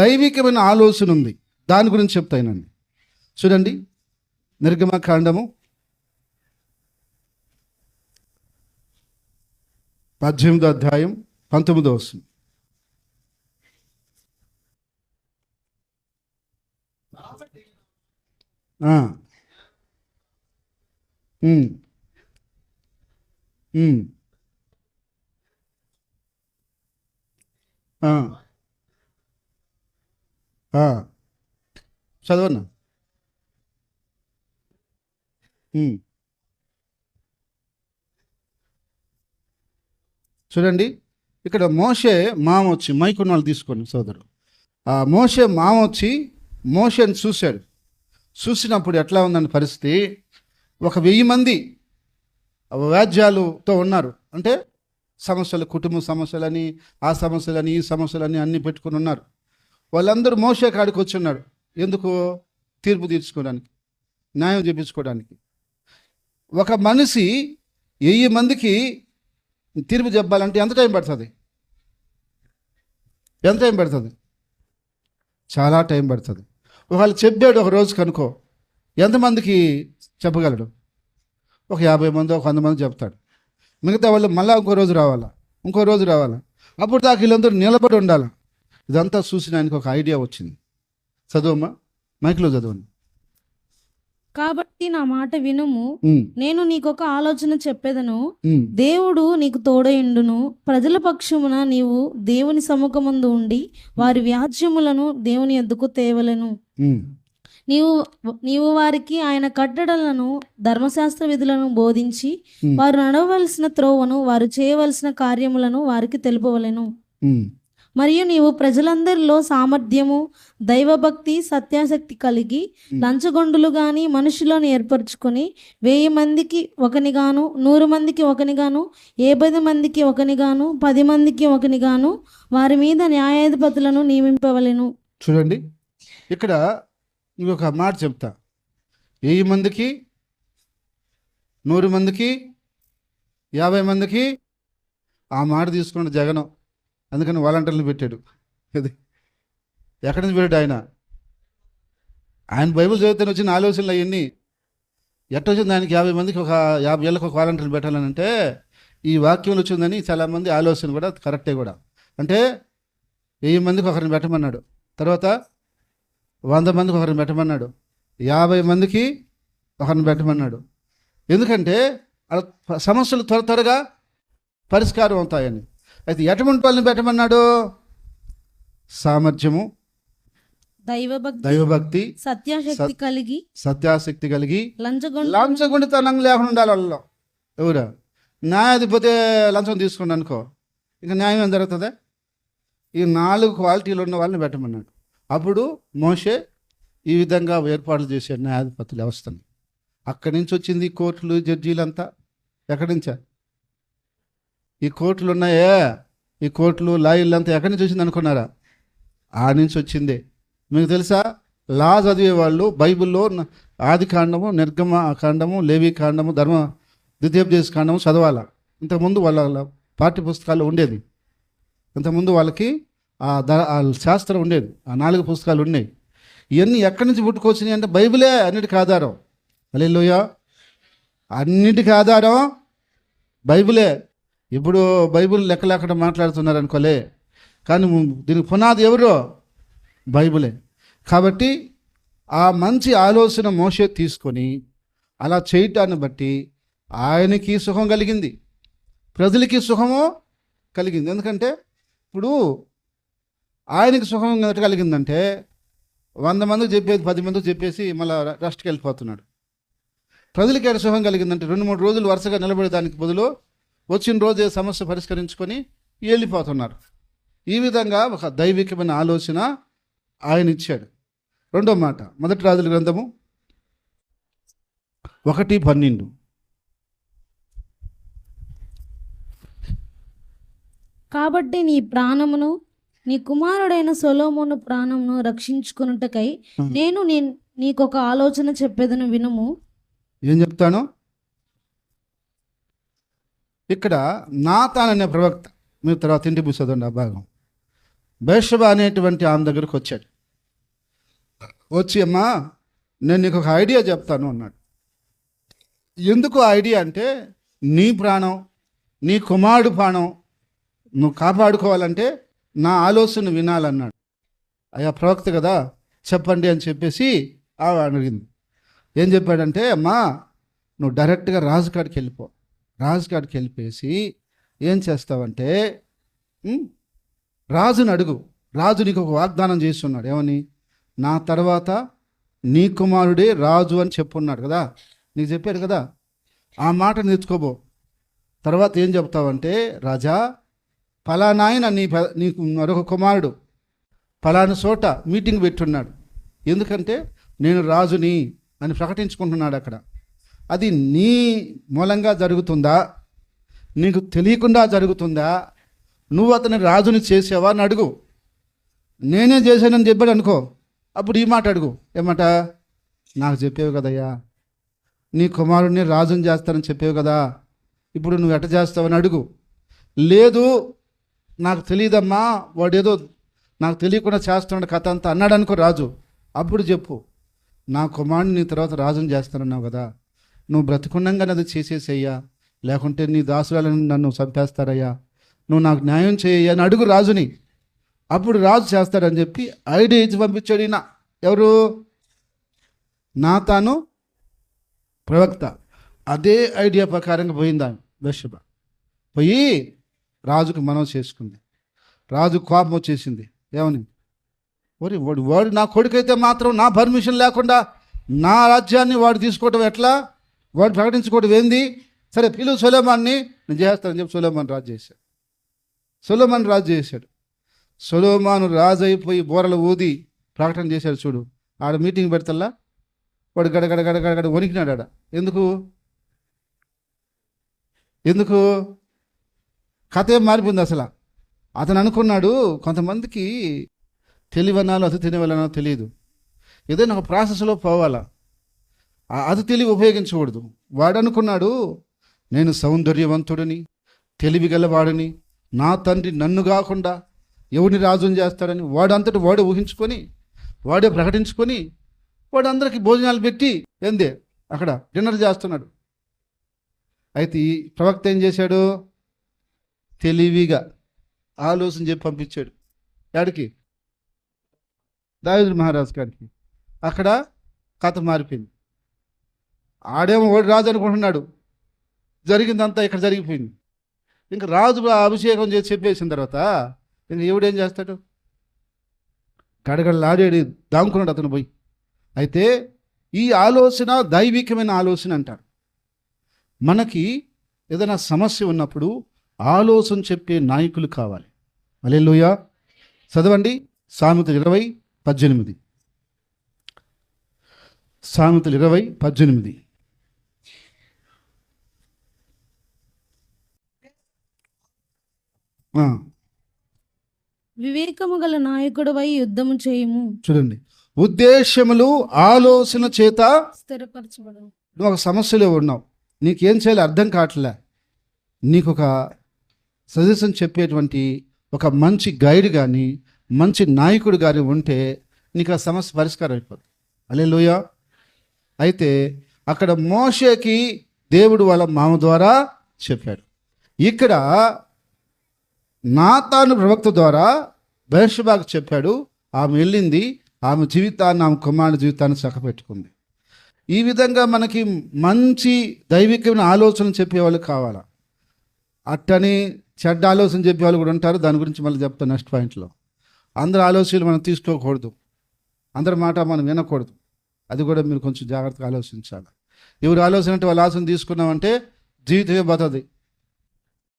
దైవికమైన ఆలోచన ఉంది. దాని గురించి చెప్తానండి చూడండి నిర్గమకాండము పద్దెనిమిదో అధ్యాయం పంతొమ్మిదో వస్తుంది ఆ. ఉమ్. చదవన్నా? చూడండి ఇక్కడ మోషే మామ వచ్చి మైకున్న వాళ్ళు తీసుకోండి సోదరు ఆ మోషే మామ వచ్చి మోషేని చూశాడు. చూసినప్పుడు ఎట్లా ఉందని పరిస్థితి? ఒక వెయ్యి మంది వ్యాజ్యాలుతో ఉన్నారు. అంటే సమస్యలు కుటుంబ సమస్యలని ఆ సమస్యలని ఈ సమస్యలని అన్నీ పెట్టుకుని ఉన్నారు. వాళ్ళందరూ మోసే కాడికి వచ్చున్నారు ఎందుకు? తీర్పు తీర్చుకోవడానికి న్యాయం చేపించుకోవడానికి. ఒక మనిషి వెయ్యి మందికి తీర్పు చెప్పాలంటే ఎంత టైం పడుతుంది? ఎంత టైం పడుతుంది? చాలా టైం పడుతుంది. ఒకవేళ చెప్పాడు ఒక రోజు కనుకో ఎంతమందికి చెప్పగలడు? ఒక యాభై మంది ఒక వంద మంది చెప్తాడు. మిగతా వాళ్ళు మళ్ళీ ఇంకో రోజు రావాలా? ఇంకో రోజు రావాలా? అప్పుడు దాకా వీళ్ళందరూ నిలబడి ఉండాలి? ఇదంతా చూసిన ఆయనకు ఒక ఐడియా వచ్చింది. చదువమ్మా మైక్లో చదవండి. కాబట్టి నా మాట వినుము. నేను నీకొక ఆలోచన చెప్పేదను. దేవుడు నీకు తోడయుండును. ప్రజల పక్షమున నీవు దేవుని సముఖమందు ఉండి వారి వ్యాజ్యములను దేవుని ఎద్దుకు తేవలెను. నీవు నీవు వారికి ఆయన కట్టడలను ధర్మశాస్త్ర విధులను బోధించి. వారు నడవలసిన త్రోవను వారు చేయవలసిన కార్యములను వారికి తెలుపవలెను. మరియు నీవు ప్రజలందరిలో సామర్థ్యము దైవభక్తి సత్యాసక్తి కలిగి లంచగొండులు గాని మనుషులను ఏర్పరచుకొని వెయ్యి మందికి ఒకనిగాను నూరు మందికి ఒకనిగాను ఏబది మందికి ఒకనిగాను పది మందికి ఒకనిగాను వారి మీద న్యాయాధిపతులను నియమింపవలెను. చూడండి ఇక్కడ ఇంకొక మాట చెప్తా. వెయ్యి మందికి నూరు మందికి యాభై మందికి ఆ మాట తీసుకున్న జగనం. అందుకని వాలంటీర్లు పెట్టాడు. ఇది ఎక్కడి నుంచి పెట్టాడు ఆయన? ఆయన బైబిల్ చదివితేనే వచ్చిన ఆలోచనలు అవన్నీ ఎట్ట వచ్చింది? ఆయనకి యాభై మందికి ఒక యాభై ఏళ్ళకి ఒక వాలంటీర్లు పెట్టాలని అంటే ఈ వాక్యంలో వచ్చిందని చాలామంది ఆలోచన కూడా కరెక్టే కూడా. అంటే వెయ్యి మందికి ఒకరిని పెట్టమన్నాడు. తర్వాత వంద మందికి ఒకరిని పెట్టమన్నాడు. యాభై మందికి ఒకరిని పెట్టమన్నాడు. ఎందుకంటే సమస్యలు త్వర త్వరగా పరిష్కారం అవుతాయని. అయితే ఎటువంటి వాళ్ళని పెట్టమన్నాడు? సామర్థ్యము దైవభక్తి దైవభక్తి సత్యాశక్తి సత్- కలిగి సత్యాసక్తి కలిగి లంచగొండ లంచగొండితనం లేకుండా ఉండాలి వాళ్ళలో. ఎవరు? న్యాయాధిపతి లంచం తీసుకుని అనుకో. ఇంకా న్యాయం ఏం జరుగుతుంది? ఈ నాలుగు క్వాలిటీలు ఉన్న వాళ్ళని పెట్టమన్నాడు. అప్పుడు మోషే ఈ విధంగా ఏర్పాట్లు చేశాడు న్యాయాధిపతుల వ్యవస్థని. అక్కడి నుంచి వచ్చింది కోర్టులు జడ్జీలు అంతా ఎక్కడి నుంచా? ఈ కోట్లు ఉన్నాయే? ఈ కోట్లు లాయర్లు అంతా ఎక్కడి నుంచి వచ్చింది అనుకున్నారా? ఆ నుంచి వచ్చింది. మీకు తెలుసా? లా చదివే వాళ్ళు బైబిల్లో ఆది కాండము నిర్గమ కాండము లేవి కాండము ధర్మ ద్వితీయోపదేశ కాండము చదవాలా. ఇంతకుముందు వాళ్ళ పాఠ్య పుస్తకాలు ఉండేది. ఇంతకుముందు వాళ్ళకి ఆ ద శాస్త్రం ఉండేది. ఆ నాలుగు పుస్తకాలు ఉన్నాయి. ఇవన్నీ ఎక్కడి నుంచి పుట్టుకొచ్చినాయి అంటే బైబిలే అన్నిటికీ ఆధారం. అలెలుయ అన్నిటికీ ఆధారం బైబిలే. ఇప్పుడు బైబిల్ లెక్క లేకుండా మాట్లాడుతున్నారు అనుకోలే కానీ దీనికి పునాది ఎవరు? బైబిలే. కాబట్టి ఆ మంచి ఆలోచన మోసే తీసుకొని అలా చేయటాన్ని బట్టి ఆయనకి సుఖం కలిగింది. ప్రజలకి సుఖము కలిగింది. ఎందుకంటే ఇప్పుడు ఆయనకి సుఖం కలిగిందంటే వంద మందికి చెప్పేది పది మందికి చెప్పేసి మళ్ళీ రెస్ట్కి వెళ్ళిపోతున్నాడు. ప్రజలకి ఎక్కడ సుఖం కలిగిందంటే రెండు మూడు రోజులు వరుసగా నిలబడేదానికి బదులు వచ్చిన రోజే సమస్య పరిష్కరించుకొని వెళ్ళిపోతున్నారు ఈ విధంగా ఒక దైవికమైన ఆలోచన ఆయన ఇచ్చాడు. రెండో మాట మొదటి రాజుల గ్రంథము ఒకటి పన్నెండు. కాబట్టి నీ ప్రాణమును నీ కుమారుడైన సొలోమోను ప్రాణమును రక్షించుకున్నటకై నేను నీ నీకొక ఆలోచన చెప్పేదను వినుము. ఏం చెప్తాను? ఇక్కడ నాతాన్ అనే ప్రవక్త మీరు తర్వాత ఇంటి పూసేదండి ఆ భాగం. బేషబ అనేటువంటి ఆమె దగ్గరకు వచ్చాడు. వచ్చి అమ్మా నేను నీకు ఒక ఐడియా చెప్తాను అన్నాడు. ఎందుకు ఆ ఐడియా అంటే నీ ప్రాణం నీ కుమారుడు ప్రాణం నువ్వు కాపాడుకోవాలంటే నా ఆలోచన వినాలన్నాడు. అయ్యా ప్రవక్త కదా చెప్పండి అని చెప్పేసి ఆమె అడిగింది. ఏం చెప్పాడంటే అమ్మా నువ్వు డైరెక్ట్గా రాజుకాడికి వెళ్ళిపో. రాజుగారికి వెళ్ళిపోయేసి ఏం చేస్తావంటే రాజుని అడుగు. రాజు నీకు ఒక వాగ్దానం చేస్తున్నాడు. ఏమని? నా తర్వాత నీ కుమారుడే రాజు అని చెప్పున్నాడు కదా? నీకు చెప్పాడు కదా? ఆ మాట నేర్చుకోబో. తర్వాత ఏం చెప్తావంటే రాజా ఫలానాయన నీ నీకు మరొక కుమారుడు. ఫలానా చోట మీటింగ్ పెట్టున్నాడు. ఎందుకంటే నేను రాజుని అని ప్రకటించుకుంటున్నాడు అక్కడ. అది నీ మూలంగా జరుగుతుందా? నీకు తెలియకుండా జరుగుతుందా? నువ్వు అతని రాజుని చేసావా? అని అడుగు. నేనే చేశానని చెప్పాడు అనుకో. అప్పుడు ఈ మాట అడుగు. ఏమాట? నాకు చెప్పేవి కదయ్యా. నీ కుమారుడిని రాజుని చేస్తానని చెప్పేవి కదా. ఇప్పుడు నువ్వు ఎట చేస్తావని అడుగు. లేదు నాకు తెలియదమ్మా. వాడేదో నాకు తెలియకుండా చేస్తున్నాడు కథ అంతా అన్నాడు అనుకో రాజు. అప్పుడు చెప్పు. నా కుమారుడిని నీ తర్వాత రాజుని చేస్తానన్నావు కదా. నువ్వు బ్రతికుండంగానే అది చేసేసయ్యా. లేకుంటే నీ దాసురాలను నన్ను చంపేస్తారయ్యా. నువ్వు నాకు న్యాయం చేయ్యా అని అడుగు రాజుని. అప్పుడు రాజు చేస్తాడని చెప్పి ఐడియా ఇచ్చి పంపించాడు ఈయన. ఎవరు? నా తాను ప్రవక్త. అదే ఐడియా ప్రకారంగా పోయింది ఆమె బెషబ పోయి రాజుకు మనం చేసుకుంది. రాజు కోపం వచ్చేసింది. ఏమని? ఒరి వాడు వాడు నా కొడుకైతే మాత్రం నా పర్మిషన్ లేకుండా నా రాజ్యాన్ని వాడు తీసుకోవటం ఎట్లా? వాడు ప్రకటించుకోవడం ఏంది? సరే పిలువు సొలోమాన్ని నేను చేస్తానని చెప్పి సొలోమాన్ రాజు చేశాడు. సొలోమాన్ రాజు చేశాడు. సొలోమాను రాజు అయిపోయి బోరలు ఊది ప్రకటన చేశాడు చూడు. ఆడ మీటింగ్ పెడతల్లా? వాడు గడగడ గడగడ గడ వణికినాడు ఆడ. ఎందుకు? ఎందుకు? కథ ఏం మారిపోయింది అసలు? అతను అనుకున్నాడు కొంతమందికి తెలివనాలో అతి తెలివనాలో తెలియదు. ఏదైనా ఒక ప్రాసెస్లో పోవాలా? అది తెలివి ఉపయోగించకూడదు. వాడు అనుకున్నాడు నేను సౌందర్యవంతుడిని తెలివి గలవాడని నా తండ్రి నన్ను కాకుండా ఎవరిని రాజుని చేస్తాడని వాడంతటి వాడే ఊహించుకొని వాడే ప్రకటించుకొని వాడు భోజనాలు పెట్టి ఏందే అక్కడ డిన్నర్ చేస్తున్నాడు. అయితే ఈ ప్రవక్త ఏం చేశాడు? తెలివిగా ఆలోచన చెప్పి పంపించాడు. యాడికి? దావిదు మహారాజు గారికి అక్కడ కథ మారిపోయింది. ఆడేమో వాడు రాజు అనుకుంటున్నాడు. జరిగిందంతా ఇక్కడ జరిగిపోయింది. ఇంకా రాజు అభిషేకం చేసి చెప్పేసిన తర్వాత ఇంక ఎవడేం చేస్తాడు? గడగడలాడేది దాముకున్నాడు అతను పోయి. అయితే ఈ ఆలోచన దైవికమైన ఆలోచన అంటారు మనకి ఏదైనా సమస్య ఉన్నప్పుడు ఆలోచన చెప్పే నాయకులు కావాలి. అలెలుయ చదవండి. సామెతలు ఇరవై పద్దెనిమిది. సామెతలు ఇరవై పద్దెనిమిది. వివేకము గల నాయకుడవై యుద్ధము చేయము. చూడండి. ఉద్దేశములు ఆలోచన చేత స్థిరపరచబడు నువ్వు ఒక సమస్యలో ఉన్నావు. నీకేం చేయాలో అర్థం కావట్లే. నీకు ఒక సజెషన్ చెప్పేటువంటి ఒక మంచి గైడ్ కానీ మంచి నాయకుడు కానీ ఉంటే నీకు ఆ సమస్య పరిష్కారం అయిపోతుంది అలే అయితే అక్కడ మోషేకి దేవుడు వాళ్ళ మామ ద్వారా చెప్పాడు. ఇక్కడ నాతాను ప్రవక్త ద్వారా బహిర్షబాకు చెప్పాడు ఆమె వెళ్ళింది ఆమె జీవితాన్ని ఆమె కుమారుడి జీవితాన్ని చక్కపెట్టుకుంది. ఈ విధంగా మనకి మంచి దైవికమైన ఆలోచన చెప్పేవాళ్ళు కావాలా? అట్టని చెడ్డ ఆలోచన చెప్పేవాళ్ళు కూడా ఉంటారు దాని గురించి మళ్ళీ చెప్తాను నెక్స్ట్ పాయింట్లో అందరి ఆలోచనలు మనం తీసుకోకూడదు. అందరి మాట మనం వినకూడదు. అది కూడా మీరు కొంచెం జాగ్రత్తగా ఆలోచించాలి. ఎవరు ఆలోచన అంటే వాళ్ళ ఆలోచన తీసుకున్నామంటే జీవితమే పోతుంది